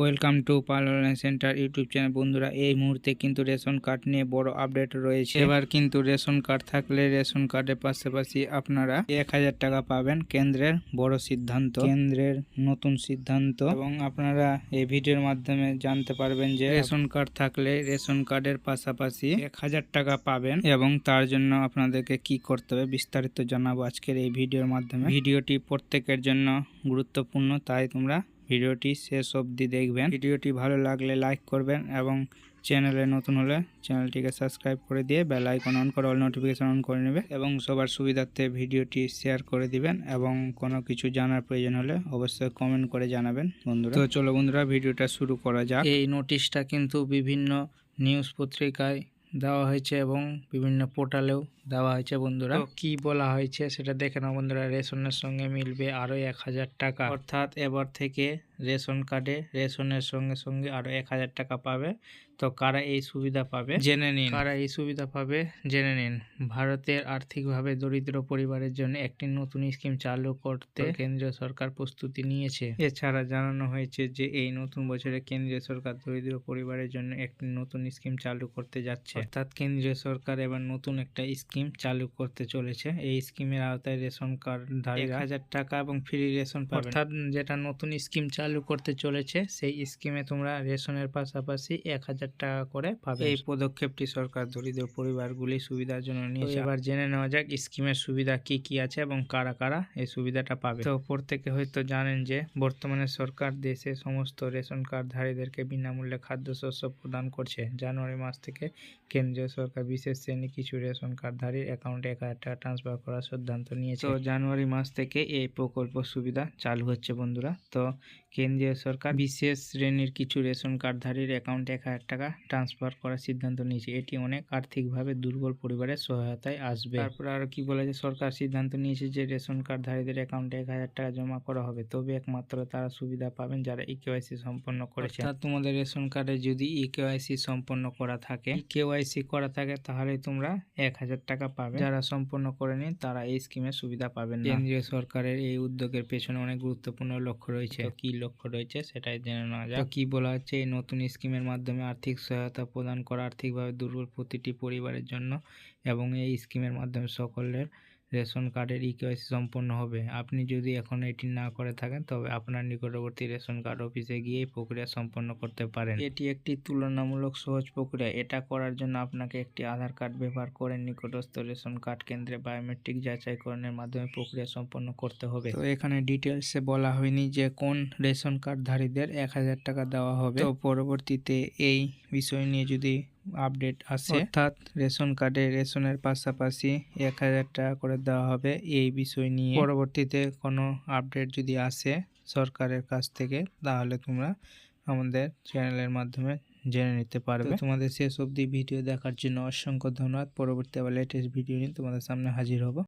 Welcome to Pal online centre YouTube channel বন্ধুরা, এই মুহূর্তে কিন্তু রেশন কার্ড নিয়ে বড় আপডেট রয়েছে। এবার কিন্তু রেশন কার্ড থাকলে রেশন কার্ডের পাশাপাশি আপনারা এক হাজার টাকা পাবেন কেন্দ্রের বড় সিদ্ধান্ত। কেন্দ্রের নতুন সিদ্ধান্ত। এবং আপনারা এই ভিডিওর মাধ্যমে জানতে পারবেন যে রেশন কার্ড থাকলে রেশন কার্ডের পাশাপাশি এক হাজার টাকা পাবেন। এবং তার জন্য আপনাদেরকে কি করতে হবে বিস্তারিত জানাব আজকের এই ভিডিওর মাধ্যমে। ভিডিওটি প্রত্যেকের জন্য গুরুত্বপূর্ণ, তাই তোমরা ভিডিওটি শেষ অবধি দেখবেন। ভিডিওটি ভালো লাগলে লাইক করবেন এবং চ্যানেলে নতুন হলে চ্যানেলটিকে সাবস্ক্রাইব করে দিয়ে বেল আইকন অন করে অল নোটিফিকেশন অন করে নেবে এবং সবার সুবিধার্থে ভিডিওটি শেয়ার করে দিবেন এবং কোনো কিছু জানার প্রয়োজন হলে অবশ্যই কমেন্ট করে জানাবেন বন্ধুরা। তো চলো বন্ধুরা, ভিডিওটা শুরু করা যাক। এই নোটিশটা কিন্তু বিভিন্ন নিউজ পত্রিকায় দেওয়া হয়েছে এবং বিভিন্ন পোর্টালেও দেওয়া হয়েছে বন্ধুরা। কি বলা হয়েছে সেটা দেখে নাও বন্ধুরা রেশনের সঙ্গে মিলবে আরও এক হাজার টাকা। অর্থাৎ এবার থেকে রেশন কার্ডে রেশনের সঙ্গে সঙ্গে আরও এক হাজার টাকা পাবে। তো কারা এই সুবিধা পাবে? জেনে নিন। কারা এই সুবিধা পাবে? জেনে নিন। ভারতের আর্থিকভাবে দরিদ্র পরিবারের জন্য একটি নতুন স্কিম চালু করতে কেন্দ্রীয় সরকার প্রস্তুতি নিয়েছে। এছাড়া জানানো হয়েছে যে এই নতুন বছরে কেন্দ্রীয় সরকার দরিদ্র পরিবারের জন্য একটি নতুন স্কিম চালু করতে যাচ্ছে। অর্থাৎ কেন্দ্রীয় সরকার এবার নতুন একটা স্কিম চালু করতে চলেছে। এই স্কিমের আওতায় রেশন কার্ড এক হাজার টাকা এবং ফ্রি রেশন পাবে অর্থাৎ যেটা নতুন স্কিম চালু করতে চলেছে সেই স্কিমে তোমরা রেশনের পাশাপাশি এক হাজার টাকা করে পাবে। এই পদক্ষেপটি সরকার দরিদ্র পরিবারগুলি সুবিধার জন্য নিয়েছে এবার জেনে নেওয়া যাক স্কিমের সুবিধা কি কি আছে এবং কারা কারা এই সুবিধাটা পাবে। তো প্রত্যেকে হয়তো জানেন যে বর্তমানে সরকার দেশে সমস্ত রেশন কার্ডধারীদেরকে বিনামূল্যে খাদ্যশস্য প্রদান করছে। জানুয়ারি মাস থেকে কেন্দ্রীয় সরকার বিশেষ শ্রেণি কিছু রেশন কার্ডধারীর অ্যাকাউন্টে এক হাজার টাকা ট্রান্সফার করার সিদ্ধান্ত নিয়েছে। তো জানুয়ারি মাস থেকে এই প্রকল্প সুবিধা চালু হচ্ছে বন্ধুরা। তো কেন্দ্রীয় সরকার বিশেষ শ্রেণির কিছু রেশন কার্ডধারীর অ্যাকাউন্টে এক হাজার টাকা ট্রান্সফার করার সিদ্ধান্ত নিয়েছে। এটি অনেক আর্থিকভাবে দুর্বল পরিবারের সহায়তায় আসবে। তারপর আর কি বলেছে সরকার সিদ্ধান্ত নিয়েছে যে রেশন কার্ডধারীদের অ্যাকাউন্টে এক হাজার টাকা জমা করা হবে। তবে একমাত্র তারা সুবিধা পাবেন যারা ই কেওয়াইসি সম্পন্ন করেছে অর্থাৎ তোমাদের রেশন কার্ডে যদি ই কেওয়াইসি সম্পন্ন করা থাকে কেওয়াইসি করা থাকে তাহলে তোমরা এক হাজার টাকা পাবে। যারা সম্পন্ন করেনি তারা এই স্কিমের সুবিধা পাবেন কেন্দ্রীয় সরকারের এই উদ্যোগের পেছনে অনেক গুরুত্বপূর্ণ লক্ষ্য রয়েছে। কি লক্ষ্য রয়েছে সেটাই জেনে নেওয়া যায় তো কি বলা হচ্ছে? এই নতুন স্কিমের মাধ্যমে আর্থিক সহায়তা প্রদান করা আর্থিকভাবে দুর্বল প্রতিটি পরিবারের জন্য এবং এই স্কিমের মাধ্যমে সকলের রেশন কার্ডের ইকেওয়াইসি সম্পন্ন হবে। আপনি যদি এখন এটি না করে থাকেন, তবে আপনার নিকটবর্তী রেশন কার্ড অফিসে গিয়ে প্রক্রিয়া সম্পন্ন করতে পারেন। এটি একটি তুলনামূলক সহজ প্রক্রিয়া। এটা করার জন্য আপনাকে একটি আধার কার্ড ব্যবহার করে নিকটস্থ রেশন কার্ড কেন্দ্রে বায়োমেট্রিক যাচাইকরণের মাধ্যমে প্রক্রিয়া সম্পন্ন করতে হবে। তো এখানে ডিটেলসে বলা হয়নি যে কোন রেশন কার্ডধারীদের এক হাজার টাকা দেওয়া হবে। তো পরবর্তীতে এই বিষয় নিয়ে যদি আপডেট আছে। অর্থাৎ রেশন কার্ডে রেশনের পাশাপাশি এক হাজার টাকা করে দেওয়া হবে এই বিষয় নিয়ে। পরবর্তীতে কোনো আপডেট যদি আসে সরকারের কাছ থেকে তাহলে তোমরা আমাদের চ্যানেলের মাধ্যমে জেনে নিতে পারবে। তোমাদের শেষ অবধি ভিডিও দেখার জন্য অসংখ্য ধন্যবাদ। পরবর্তী আবার লেটেস্ট ভিডিও নিয়ে তোমাদের সামনে হাজির হব।